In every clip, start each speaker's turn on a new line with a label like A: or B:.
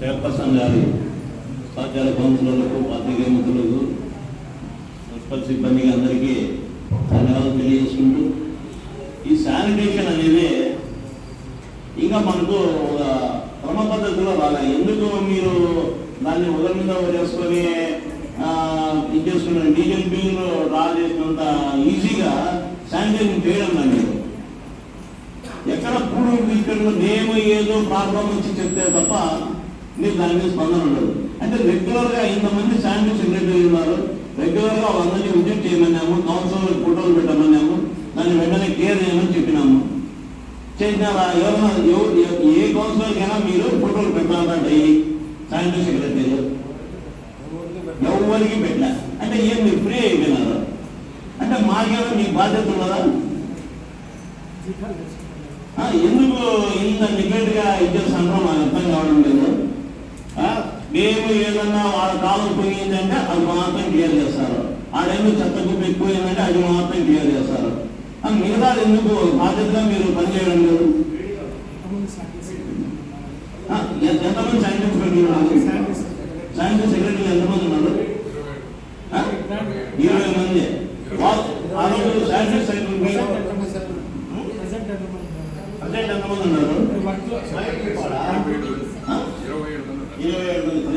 A: Chairperson గారి సహచార కౌన్సిలర్లకు పాత్రికేయ మిత్రులకు మున్సిపల్ సిబ్బందికి అందరికీ ధన్యవాదాలు తెలియజేసుకుంటూ ఈ శానిటేషన్ అనేది ఇంకా మనకు ఒక క్రమ పద్ధతిలో రాలే. ఎందుకు మీరు దాన్ని ఉదయం మీద చేసుకొని వేసుకొని ఇది చేసుకున్న డీజిల్ బిల్లు డ్రా చేసినంత ఈజీగా శానిటైజింగ్ చేయడం దాన్ని మీరు ఎక్కడ పూడు ఇక్కడ మేము ఏదో ప్రాబ్లం వచ్చి చెప్తే తప్ప నీకు దాని మీద స్పందన ఉండదు. అంటే రెగ్యులర్గా ఇంతమంది శానిటరీ సెక్రటరీ ఉన్నారు. రెగ్యులర్గా వాళ్ళని విజిట్ చేయమన్నాము కౌన్సిలర్ ఫోటోలు పెట్టమన్నాము దాన్ని వెంటనే కేర్ చేయమని చెప్పినాము. చేసినారా? ఎవరన్నా ఎవరు ఏ కౌన్సిలర్కైనా మీరు ఫోటోలు పెట్టాలంటే డైలీ శానిటరీ సెక్రటరీ ఎవరికి పెట్టా అంటే ఏం మీరు ఫ్రీ అయిపోయినారు. అంటే మాకేమో మీకు బాధ్యత ఉన్నదా? ఎందుకు ఇంత నెగ్లెక్ట్గా ఇచ్చేస్తానో అర్థం కావడం లేదు. మేము ఏదన్నా వాళ్ళ కాలం పోయిందంటే అది మాత్రం క్లియర్ చేస్తారు. ఆడేమో చెత్త గుప్ప ఎక్కువైందంటే అది మాత్రం క్లియర్ చేస్తారు. మిగతా ఎందుకు బాధ్యతగా మీరు పనిచేయడం లేదు. ఎంతమంది సైంటిస్ట్ ఉన్నారు? సైంటిస్ట్ సెక్రటరీ ఎంతమంది ఉన్నారు? ఇరవై మంది. ఆ రోజు సైంటిస్ట్ ఎంతమంది ఉన్నారు ఆ?
B: ఇరవై ఏడు మంది ఉన్నారు.
A: ఇరవై ఏడు మంది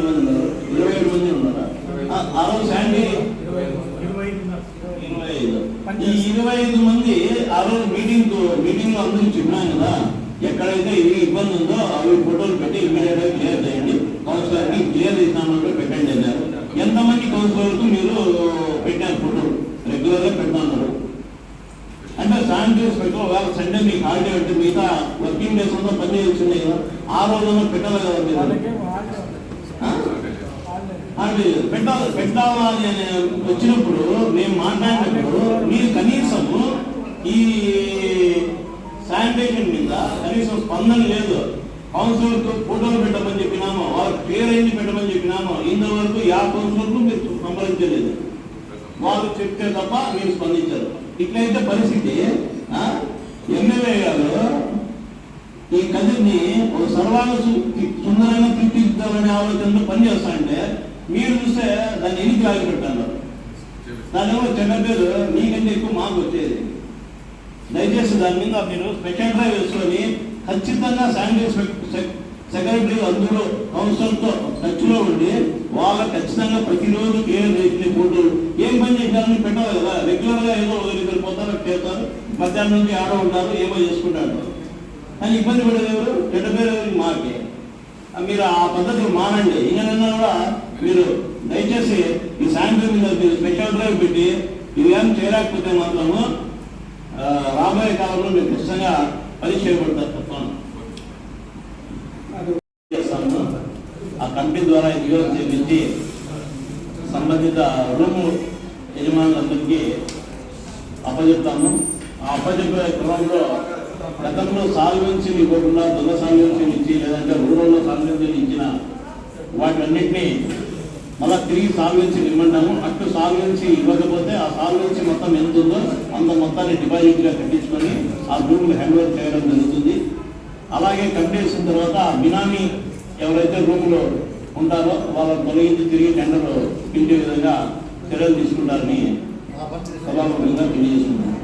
A: మంది ఉన్నారు ఇరవై ఏడు మంది ఉన్నారా ఆ, రోజు శాండీ ఇరవై ఐదు ఈ ఇరవై ఐదు మంది ఆ రోజు మీటింగ్ మీటింగ్లో అందరికి చెప్పినాం కదా ఎక్కడైతే ఇది ఇబ్బంది ఉందో అవి ఫోటోలు పెట్టి ఇమీడియట్గా క్లియర్ చేయండి కౌన్సిలర్కి క్లియర్ చేసినామంటే పెట్టండి అన్నారు ఎంతమంది కౌన్సిలర్కు మీరు పెట్టారు ఫోటోలు రెగ్యులర్గా పెడుతున్నారు అంటే శానిటైజ్ పెట్టుకో ఒకవేళ సండే మీకు హాలిడే అంటే మిగతా వర్కింగ్ డేస్ ఉందో పని చేస్తున్నాయి కదా ఆ రోజున పెట్టాలి కదా మీరు అది పెట్టాలి పెట్టాలి అని వచ్చినప్పుడు మేము మాట్లాడినప్పుడు మీరు కనీసము ఈ శానిటేషన్ మీద కనీసం స్పందన లేదు. కౌన్సిలర్తో ఫోటోలు పెట్టమని చెప్పినాము వాళ్ళకి పేరైంది పెట్టమని చెప్పినాము. ఇంతవరకు యా కౌన్సిలర్కు మీరు సంప్రదించలేదు. వాళ్ళు చెప్తే తప్ప మీరు స్పందించారు. ఇట్లయితే పరిస్థితి ఆ, ఎమ్మెల్యే గారు ఈ కథని ఒక సర్వాంగ సు- సుందరంగా తీర్చిదిద్దాలనే ఆలోచనతో పనిచేస్తానంటే మీరు చూస్తే దాన్ని ఎనికి ఆగి పెట్టాను దాని ఏమో చెడ్డ పేరు? నీకంటే ఎక్కువ మాకు వచ్చేది. దయచేసి దాని మీద మీరు స్పెషల్ డ్రైవ్ వేసుకొని ఖచ్చితంగా శానిటరీ సెక్రటరీ అందరూ కౌన్సిల్తో టచ్లో ఉండి వాళ్ళ ఖచ్చితంగా ప్రతిరోజు ఏం చేసిన ఫోటోలు. ఏం పని చేసినారని పెట్టాలి కదా? రెగ్యులర్గా ఏదో వదిలి పోతారు చేస్తారు. మధ్యాహ్నం నుంచి ఆడ ఉంటారు ఏమో చేసుకుంటారు. కానీ ఇబ్బంది పడేది ఎవరు? చెడ్డ పేరు మాకే. మీరు ఆ పద్ధతులు మానండి. ఇంకా కూడా మీరు దయచేసి ఈ సాయంత్రం మీద మీరు స్పెషల్ డ్రైవ్ పెట్టి ఇవేం చేయలేకపోతే మాత్రము రాబోయే కాలంలో మీరు ఖచ్చితంగా పరీక్ష చేయబడతారు తప్పను చేస్తాము. ఆ కంపెనీ ద్వారా ఇదిగో చెల్లించి సంబంధిత రూము యజమానులందరికీ అప్పచెప్తాము ఆ అప్పచెప్పే క్రమంలో గతంలో సాల్వెన్సీ ఇవ్వకుండా దొంగ సాల్వెన్సీ ఇచ్చి లేదంటే రూరల్లో సాల్వెన్సీ ఇచ్చిన వాటన్నిటినీ మళ్ళా తిరిగి సాల్వెన్సీ ఇవ్వమంటాము అటు సాల్వెన్సీ ఇవ్వకపోతే ఆ సాల్వెన్సీ మొత్తం ఎంత ఉందో అంత మొత్తాన్ని డిపాజిట్గా కట్టించుకొని ఆ రూమ్ని హ్యాండ్ ఓవర్ చేయడం జరుగుతుంది. అలాగే కట్టేసిన తర్వాత ఆ బినామీ ఎవరైతే రూమ్లో ఉంటారో వాళ్ళని తొలగించి తిరిగి టెండర్ పిలిచే విధంగా చర్యలు తీసుకుంటారని సభాముఖంగా తెలియజేస్తున్నాను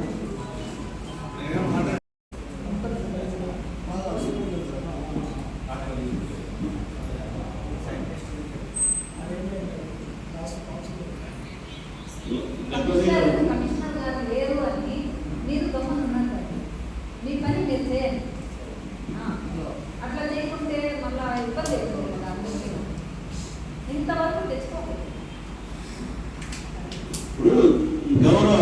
C: కమిషనర్ కమిషనర్ గారు లేరు అని మీరు గమనం ఉన్నారు మీ పని మీరు చేయండి ఆ, అట్లా చేయకుంటే మళ్ళా ఇబ్బంది అవుతుంది కదా అందరికీ. ఇంతవరకు తెచ్చుకోకూడదు
A: ఇప్పుడు గౌరవ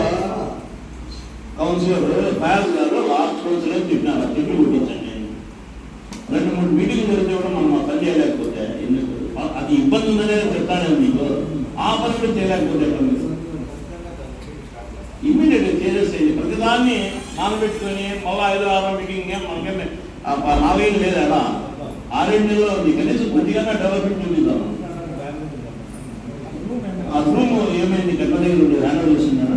A: కౌన్సిలర్ ఫయాజ్ గారు లాస్ట్ రోజులో చెప్పినారు. చెప్పి కొట్టించండి రెండు మూడు మీటింగ్ జరిగితే కూడా మనం పని చేయలేకపోతే ఎందుకు? అది ఇబ్బంది ఉందనే చెప్తాను మీకు. ఆ పని కూడా చేయలేకపోతే ఇమ్మీడియట్ చేసేసేది ప్రతిదాన్ని నానబెట్టుకొని మళ్ళీ ఐదు ఆరు మీటింగ్ మనకేమే ఆ ప- నాలుగేళ్ళు లేదు అలా. ఆరేడు నెలలో ఉంది. కనీసం కొద్దిగా డెవలప్మెంట్ చూపిద్దాం ఆ రూమ్ మీ గర్భ దగ్గర ఉండే రానో చూస్తున్నారా?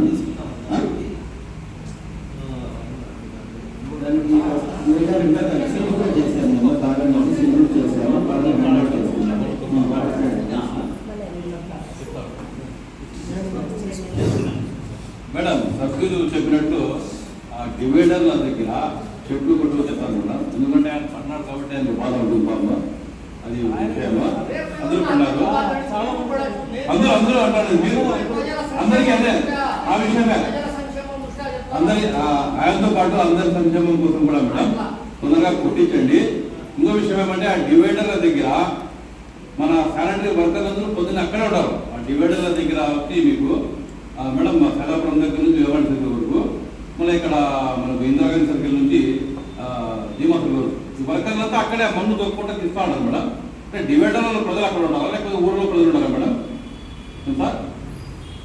D: మేడం
B: సభ్యులు చెప్పినట్టు ఆ డివైడర్ల దగ్గర చెట్లు కొట్టుకు చెప్పాను మేడం. ఎందుకంటే ఆయన పన్నాడు కాబట్టి ఆయన బాధ ఉంటుంది పాపం. అది అందరూ పడినారు అందరూ అందరూ అంటారు. మీరు అందరికీ అదే ఆ విషయమే. అందరి ఆయనతో పాటు అందరి సంక్షేమం కోసం కూడా మేడం తొందరగా కుట్టించండి. ఇంకో విషయం ఏమంటే ఆ డివైడర్ల దగ్గర మన శానిటరీ వర్కర్లు అందరూ పొద్దున్న అక్కడే ఉంటారు ఆ డివైడర్ల దగ్గర వచ్చి మీకు మేడం మా సైలాపురం దగ్గర నుంచి విజయవాడ వరకు మళ్ళీ ఇక్కడ మనకు ఇందిరాగాంధీ సర్కిల్ నుంచి ధీమా సర్కిల్ వరకు ఈ వర్కర్లంతా అక్కడే మన్ను దొక్కుంటా తీస్తా ఉన్నారు మేడం. అంటే డివైడర్లలో ప్రజలు అక్కడ ఉండాలి? లేకపోతే ఊర్లో ప్రజలు ఉండాలి మేడం? సార్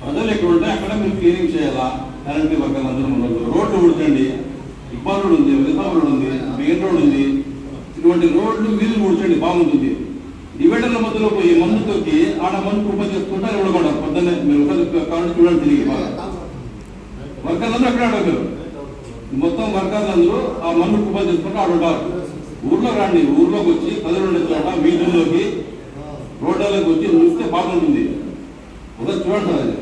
B: ప్రజలు ఎక్కడ ఉంటే అక్కడ మీరు క్లీనింగ్ చేయాలా? కరెంట్ వర్కర్లు అందరూ ఉన్నారు. రోడ్లు ఉడకండి ఇబ్బంది రోడ్ ఉంది వెలిసాం రోడ్ ఉంది మెయిన్ రోడ్ ఉంది. ఇటువంటి రోడ్లు వీధులు ఉడకండి బాగుంటుంది. డివైడర్ల మధ్యలో పోయి మందు తొక్కి ఆడ మందు కృప చేసుకుంటారు ఇవ్వకూడదు పొద్దున్నే మీరు కావాలంటే చూడండి తిరిగి బాగా. వర్కర్లు అక్కడ మీరు. మొత్తం వర్కర్లందరూ ఆ మందు కృప చేసుకుంటే ఆడ ఉంటారు ఊర్లోకి రండి ఊర్లోకి వచ్చి ప్రజలు చోట వీధుల్లోకి రోడ్లలోకి వచ్చి చూస్తే బాగుంటుంది. ఒకసారి చూడండి సార్ అది.